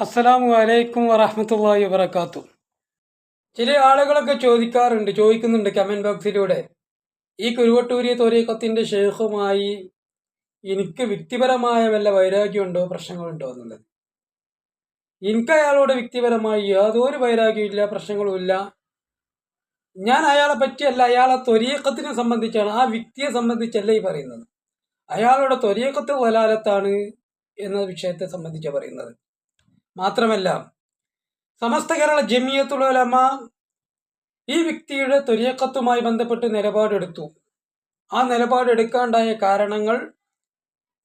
അസ്സലാമു അലൈക്കും വറഹമത്തല്ലാഹി വബർക്കാത്തു ചില ആളുകളൊക്കെ ചോദിക്കാറുണ്ട് ചോദിക്കുന്നുണ്ട് കമന്റ് ബോക്സിലൂടെ ഈ കുരുവട്ടൂരിയ തോരീക്കത്തിന്റെ ഷെയ്ഖുമായി എനിക്ക് വ്യക്തിപരമായ വല്ല വൈരാഗ്യമുണ്ടോ പ്രശ്നങ്ങളുണ്ടോ എന്നുള്ളത്? എനിക്ക് അയാളോട് വ്യക്തിപരമായി യാതൊരു വൈരാഗ്യമില്ല പ്രശ്നങ്ങളുമില്ല ഞാൻ അയാളെ പറ്റിയല്ല അയാളെ ത്വരീക്കത്തിനെ സംബന്ധിച്ചാണ് ആ വ്യക്തിയെ സംബന്ധിച്ചല്ല ഈ പറയുന്നത്. അയാളുടെ ത്വരീക്കത്ത് വലാലത്താണ് എന്ന വിഷയത്തെ സംബന്ധിച്ചാണ് പറയുന്നത്. മാത്രമല്ല സമസ്ത കേരള ജമിയത്തുൽ ഉലമ ഈ വ്യക്തിയുടെ തൊരിയക്കത്തുമായി ബന്ധപ്പെട്ട് നിലപാടെടുത്തു. ആ നിലപാടെടുക്കാണ്ടായ കാരണങ്ങൾ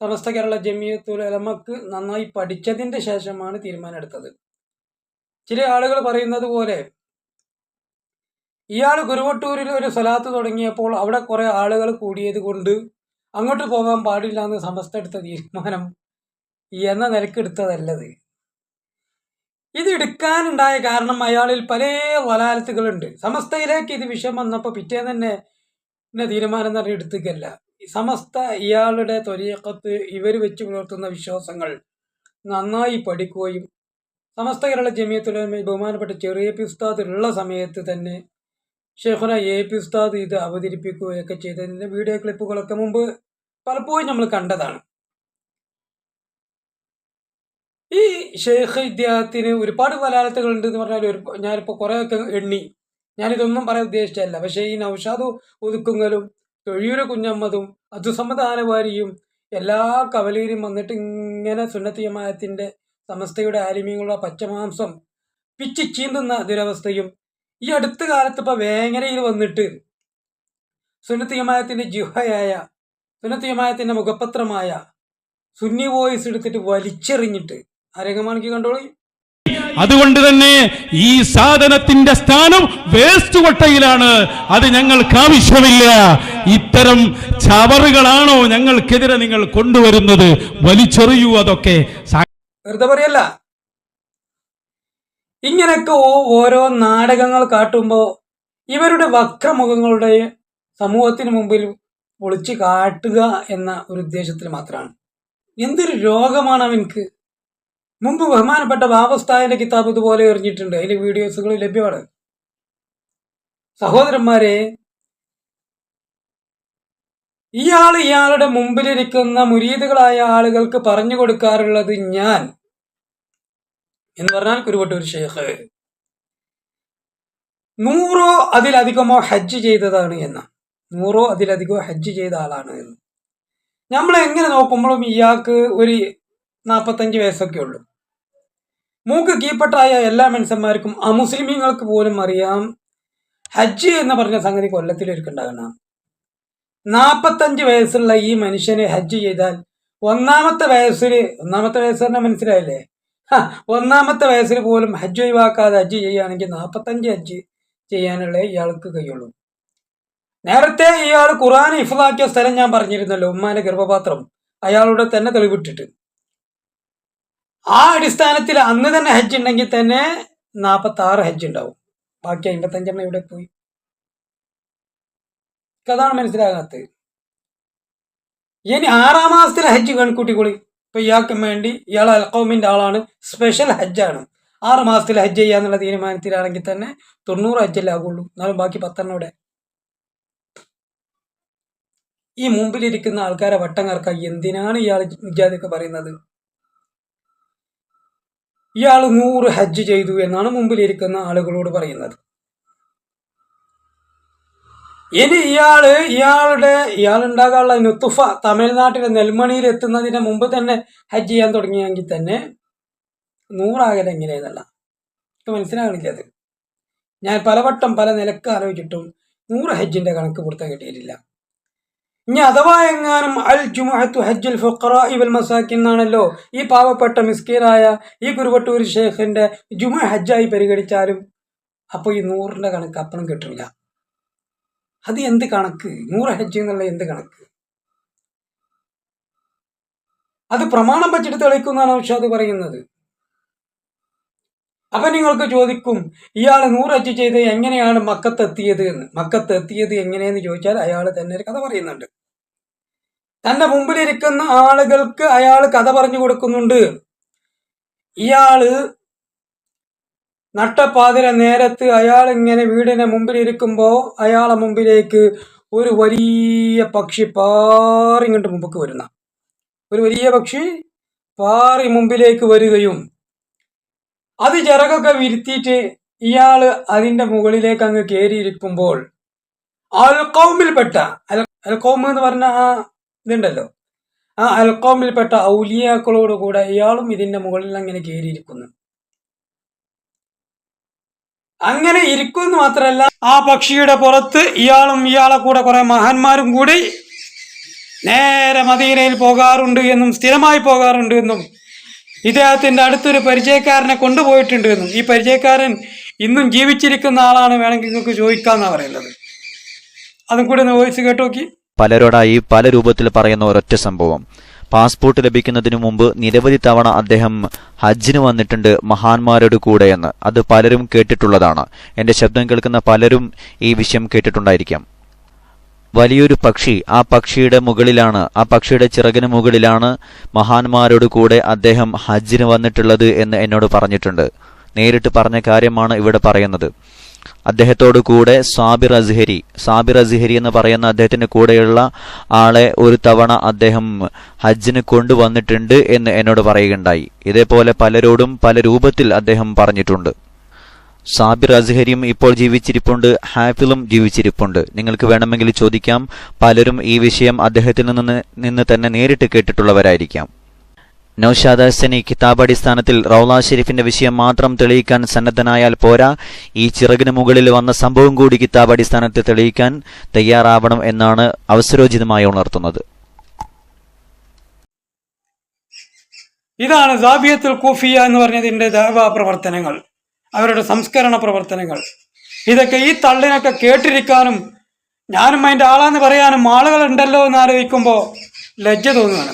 സമസ്ത കേരള ജമിയത്തുൽ ഉലമക്ക് നന്നായി പഠിച്ചതിന്റെ ശേഷമാണ് തീരുമാനമെടുത്തത്. ചില ആളുകൾ പറയുന്നത് പോലെ ഇയാൾ ഗുരുവട്ടൂരിൽ ഒരു സ്ഥലത്ത് തുടങ്ങിയപ്പോൾ അവിടെ കുറേ ആളുകൾ കൂടിയത് കൊണ്ട് അങ്ങോട്ട് പോകാൻ പാടില്ല എന്ന് സമസ്ത എടുത്ത തീരുമാനം എന്ന നിലയ്ക്ക് എടുത്തതല്ലത്. ഇത് എടുക്കാനുണ്ടായ കാരണം അയാളിൽ പല വലാലത്തുകളുണ്ട്. സമസ്തയിലേക്ക് ഇത് വിഷയം വന്നപ്പോൾ പിറ്റേ തന്നെ പിന്നെ തീരുമാനം തന്നെ എടുത്തുകല്ല സമസ്ത ഇയാളുടെ തൊലിയക്കത്ത് ഇവർ വെച്ച് പുലർത്തുന്ന വിശ്വാസങ്ങൾ നന്നായി പഠിക്കുകയും സമസ്ത കേരള ജമിയത്തുലമ ബഹുമാനപ്പെട്ട ചെറിയ പി ഉസ്താദ് ഉള്ള സമയത്ത് തന്നെ ഷെഹുന എ പി ഉസ്താദ് ഇത് അവതരിപ്പിക്കുകയൊക്കെ ചെയ്തതിന്റെ വീഡിയോ ക്ലിപ്പുകളൊക്കെ മുമ്പ് പലപ്പോഴും നമ്മൾ കണ്ടതാണ്. ഈ ഷെയ്ഖ് ഇദ്ദേഹത്തിന് ഒരുപാട് വലാലത്തുകൾ ഉണ്ട് എന്ന് പറഞ്ഞാൽ ഒരു ഞാനിപ്പോൾ കുറേയൊക്കെ എണ്ണി. ഞാനിതൊന്നും പറയാൻ ഉദ്ദേശിച്ചല്ല പക്ഷേ ഈ നൗഷാദ് ഒതുക്കുങ്ങലും തൊഴിയൂര കുഞ്ഞമ്മതും അതുസമ്മതാനവാരിയും എല്ലാ കവലയിലും വന്നിട്ട് ഇങ്ങനെ സുന്നത്തിയമായത്തിന്റെ സമസ്തയുടെ ആലിമ്യങ്ങളുടെ പച്ചമാംസം പിച്ചി ചീന്തുന്ന ദുരവസ്ഥയും ഈ അടുത്ത കാലത്ത് ഇപ്പോൾ വേങ്ങരയിൽ വന്നിട്ട് സുന്നത്തിയമായത്തിന്റെ ജിഹയായ സുന്നത്തിയമായത്തിന്റെ മുഖപത്രമായ സുന്നി വോയിസ് എടുത്തിട്ട് വലിച്ചെറിഞ്ഞിട്ട് കണ്ടോളി അതുകൊണ്ട് തന്നെ ഈ സാധനത്തിന്റെ സ്ഥാനം വേസ്റ്റ് കൊട്ടയിലാണ്. അത് ഞങ്ങൾക്ക് ആവശ്യമില്ല. ഇത്തരം ചവറുകളാണോ ഞങ്ങൾക്കെതിരെ നിങ്ങൾ കൊണ്ടുവരുന്നത്? വലിച്ചെറിയൂ അതൊക്കെ. വെറുതെ പറയല്ല. ഇങ്ങനെയൊക്കെ ഓരോ നാടകങ്ങൾ കാട്ടുമ്പോൾ ഇവരുടെ വക്രമുഖങ്ങളുടെ സമൂഹത്തിന് മുമ്പിൽ പൊളിച്ച് കാട്ടുക എന്ന ഒരു ഉദ്ദേശത്തിൽ മാത്രമാണ്. എന്തൊരു രോഗമാണ് അവൻക്ക്? മുമ്പ് ബഹുമാനപ്പെട്ട ബാബസ്ഥായന്റെ കിതാബ് ഇതുപോലെ എറിഞ്ഞിട്ടുണ്ട്. അതിൽ വീഡിയോസുകൾ ലഭ്യമാണ്. സഹോദരന്മാരെ ഇയാൾ ഇയാളുടെ മുമ്പിലിരിക്കുന്ന മുരീതുകളായ ആളുകൾക്ക് പറഞ്ഞു കൊടുക്കാറുള്ളത് ഞാൻ എന്ന് പറഞ്ഞാൽ കുരുവട്ടൂർ ഷെയ്ഖ് നൂറോ അതിലധികമോ ഹജ്ജ് ചെയ്തതാണ് എന്ന. നൂറോ അതിലധികമോ ഹജ്ജ് ചെയ്ത ആളാണ് എന്ന്. നമ്മൾ എങ്ങനെ നോക്കുമ്പോഴും ഇയാൾക്ക് ഒരു നാൽപ്പത്തഞ്ച് വയസ്സൊക്കെ ഉള്ളൂ. മൂക്ക് കീപ്പട്ടായ എല്ലാ മനുഷ്യന്മാർക്കും അമുസ്ലിമീങ്ങൾക്ക് പോലും അറിയാം. ഹജ്ജ് എന്ന് പറഞ്ഞ സംഗതി കൊല്ലത്തിലൊരുക്കുണ്ടാകണം നാൽപ്പത്തഞ്ച് വയസ്സുള്ള ഈ മനുഷ്യനെ ഹജ്ജ് ചെയ്താൽ ഒന്നാമത്തെ വയസ്സിൽ ഒന്നാമത്തെ വയസ്സ് തന്നെ മനസ്സിലായില്ലേ? ഒന്നാമത്തെ വയസ്സിൽ പോലും ഹജ്ജ് ഒഴിവാക്കാതെ ഹജ്ജ് ചെയ്യുകയാണെങ്കിൽ നാൽപ്പത്തഞ്ച് ഹജ്ജ് ചെയ്യാനുള്ള ഇയാൾക്ക് കഴിയുള്ളൂ. നേരത്തെ ഇയാൾ ഖുറാൻ ഇഫ്ലാക്കിയ സ്ഥലം ഞാൻ പറഞ്ഞിരുന്നല്ലോ ഉമ്മാന്റെ ഗർഭപാത്രം. അയാളുടെ തന്നെ തെളിവിട്ടിട്ട്. ആ അടിസ്ഥാനത്തിൽ അന്ന് തന്നെ ഹജ്ജ് ഉണ്ടെങ്കിൽ തന്നെ നാൽപ്പത്തി ആറ് ഹജ്ജ് ഉണ്ടാവും. ബാക്കി അമ്പത്തഞ്ചെണ്ണം ഇവിടെ പോയി? അതാണ് മനസ്സിലാകാത്തത്. ഇനി ആറാം മാസത്തിലെ ഹജ്ജ് കൺകൂട്ടിക്കൊളി ഇപ്പൊ ഇയാൾക്ക് വേണ്ടി ഇയാൾ അൽക്കൗമിന്റെ ആളാണ് സ്പെഷ്യൽ ഹജ്ജാണ്. ആറ് മാസത്തിൽ ഹജ്ജ് ചെയ്യാന്നുള്ള തീരുമാനത്തിലാണെങ്കിൽ തന്നെ തൊണ്ണൂറ് ഹജ്ജല്ലേ ആകുള്ളൂ എന്നാലും ബാക്കി പത്തെണ്ണം ഇവിടെ ഈ മുമ്പിലിരിക്കുന്ന ആൾക്കാരെ വട്ടം കറക്കാൻ എന്തിനാണ് ഇയാൾ ഇജാദൊക്കെ പറയുന്നത്? ഇയാൾ നൂറ് ഹജ്ജ് ചെയ്തു എന്നാണ് മുമ്പിലിരിക്കുന്ന ആളുകളോട് പറയുന്നത്. ഇനി ഇയാൾ ഇയാളുടെ ഇയാൾ ഉണ്ടാകാനുള്ള നുത്തുഫ തമിഴ്നാട്ടിലെ നെൽമണിയിൽ എത്തുന്നതിന് മുമ്പ് തന്നെ ഹജ്ജ് ചെയ്യാൻ തുടങ്ങിയെങ്കിൽ തന്നെ നൂറാകല എങ്ങനെയെന്നല്ല. ഇപ്പൊ മനസ്സിലാകണില്ല അത്. ഞാൻ പലവട്ടം പല നിലയ്ക്ക് ആലോചിച്ചിട്ടും നൂറ് ഹജ്ജിന്റെ കണക്ക് പുറത്ത് കിട്ടിയിട്ടില്ല. ഇനി അഥവാ എങ്ങാനും അൽ ജുമുഅത്തു ഹജ്ജുൽ ഫുഖറാ ഇവൽ മസാക്കിൻ എന്നാണല്ലോ ഈ പാവപ്പെട്ട മിസ്കീനായ ഈ കുരുവട്ടൂർ ഷേഖിന്റെ ജുമ ഹജ്ജായി പരിഗണിച്ചാലും അപ്പോൾ ഈ നൂറിന്റെ കണക്ക് അപ്പണം കിട്ടില്ല അത് എന്ത് കണക്ക്? നൂറ് ഹജ്ജ് എന്നുള്ള എന്ത് കണക്ക്? അത് പ്രമാണം വച്ചിട്ട് തെളിയിക്കുന്നതാണ് ഔഷാദ് പറയുന്നത്. അപ്പൊ നിങ്ങൾക്ക് ചോദിക്കും ഇയാൾ നൂറ് ഹജ്ജ് ചെയ്ത് എങ്ങനെയാണ് മക്കത്തെത്തിയത് എന്ന്. മക്കത്തെത്തിയത് എങ്ങനെയെന്ന് ചോദിച്ചാൽ അയാൾ തന്നെ ഒരു കഥ പറയുന്നുണ്ട്. തന്റെ മുമ്പിലിരിക്കുന്ന ആളുകൾക്ക് അയാൾ കഥ പറഞ്ഞു കൊടുക്കുന്നുണ്ട്. ഇയാൾ നട്ടപ്പാതിര നേരത്ത് അയാൾ ഇങ്ങനെ വീടിന് മുമ്പിലിരിക്കുമ്പോൾ അയാളെ മുമ്പിലേക്ക് ഒരു വലിയ പക്ഷി പാറിങ്ങോട്ട് മുമ്പക്ക് വരുന്ന. ഒരു വലിയ പക്ഷി പാറി മുമ്പിലേക്ക് വരികയും അത് ചിറകൊക്കെ വിരുത്തിയിട്ട് ഇയാൾ അതിന്റെ മുകളിലേക്ക് അങ്ങ് കയറിയിരിക്കുമ്പോൾ അൽക്കൗമിൽപ്പെട്ട അൽ അൽക്കൗം എന്ന് പറഞ്ഞ ആ ഇതുണ്ടല്ലോ. ആ അൽക്കോമിൽപ്പെട്ട ഔലിയാക്കളോട് കൂടെ ഇയാളും ഇതിന്റെ മുകളിൽ അങ്ങനെ കയറിയിരിക്കുന്നു അങ്ങനെ ഇരിക്കുമെന്ന് മാത്രമല്ല ആ പക്ഷിയുടെ പുറത്ത് ഇയാളും ഇയാളെ കൂടെ കുറെ മഹാന്മാരും കൂടി നേരെ മദീനയിൽ പോകാറുണ്ട് എന്നും സ്ഥിരമായി പോകാറുണ്ട് എന്നും ഇദ്ദേഹത്തിന്റെ അടുത്തൊരു പരിചയക്കാരനെ കൊണ്ടുപോയിട്ടുണ്ട് എന്നും. ഈ പരിചയക്കാരൻ ഇന്നും ജീവിച്ചിരിക്കുന്ന ആളാണ് വേണമെങ്കിൽ നിങ്ങൾക്ക് ചോദിക്കാന്നാ പറയുന്നത്. അതും കൂടി ഒന്ന് വോയിസ് കേട്ടോക്കി. പലരോടായി പല രൂപത്തിൽ പറയുന്ന ഒരൊറ്റ സംഭവം. പാസ്പോർട്ട് ലഭിക്കുന്നതിനു മുമ്പ് നിരവധി തവണ അദ്ദേഹം ഹജ്ജിന് വന്നിട്ടുണ്ട് മഹാന്മാരുടെ കൂടെയെന്ന് അത് പലരും കേട്ടിട്ടുള്ളതാണ്. എന്റെ ശബ്ദം കേൾക്കുന്ന പലരും ഈ വിഷയം കേട്ടിട്ടുണ്ടായിരിക്കാം. വലിയൊരു പക്ഷി ആ പക്ഷിയുടെ മുകളിലാണ് ആ പക്ഷിയുടെ ചിറകിന് മുകളിലാണ് മഹാന്മാരോട് കൂടെ അദ്ദേഹം ഹജ്ജിന് വന്നിട്ടുള്ളത് എന്ന് എന്നോട് പറഞ്ഞിട്ടുണ്ട്. നേരിട്ട് പറഞ്ഞ കാര്യമാണ് ഇവിടെ പറയുന്നത്. അദ്ദേഹത്തോടു കൂടെ സാബിർ അസ്ഹരി സാബിർ അസ്ഹരി എന്ന് പറയുന്ന അദ്ദേഹത്തിന്റെ കൂടെയുള്ള ആളെ ഒരു തവണ അദ്ദേഹം ഹജ്ജിന് കൊണ്ടുവന്നിട്ടുണ്ട് എന്ന് എന്നോട് പറയുകയുണ്ടായി. ഇതേപോലെ പലരോടും പല രൂപത്തിൽ അദ്ദേഹം പറഞ്ഞിട്ടുണ്ട്. സാബിർ അസ്ഹരിയും ഇപ്പോൾ ജീവിച്ചിരിപ്പുണ്ട് ഹാഫിലും ജീവിച്ചിരിപ്പുണ്ട്. നിങ്ങൾക്ക് വേണമെങ്കിൽ ചോദിക്കാം പലരും ഈ വിഷയം അദ്ദേഹത്തിൽ നിന്ന് നിന്ന് തന്നെ നേരിട്ട് കേട്ടിട്ടുള്ളവരായിരിക്കാം. നൌഷാദ് ഹസനി കിതാബടിസ്ഥാനത്തിൽ റൌല ഷെരീഫിന്റെ വിഷയം മാത്രം തെളിയിക്കാൻ സന്നദ്ധനായാൽ പോരാ. ഈ ചിറകിന് മുകളിൽ വന്ന സംഭവം കൂടി കിതാബടിസ്ഥാനത്തിൽ തെളിയിക്കാൻ തയ്യാറാവണം എന്നാണ് അവസരോചിതമായി ഉണർത്തുന്നത്. ഇതാണ് കൂഫിയ എന്ന് പറഞ്ഞതിന്റെ ദേവാ പ്രവർത്തനങ്ങൾ. അവരുടെ സംസ്കരണ പ്രവർത്തനങ്ങൾ. ഇതൊക്കെ ഈ തള്ളിനൊക്കെ കേട്ടിരിക്കാനും ഞാനും അതിന്റെ ആളാന്ന് പറയാനും ആളുകളുണ്ടല്ലോ എന്ന് ആലോചിക്കുമ്പോൾ ലജ്ജ തോന്നുകയാണ്.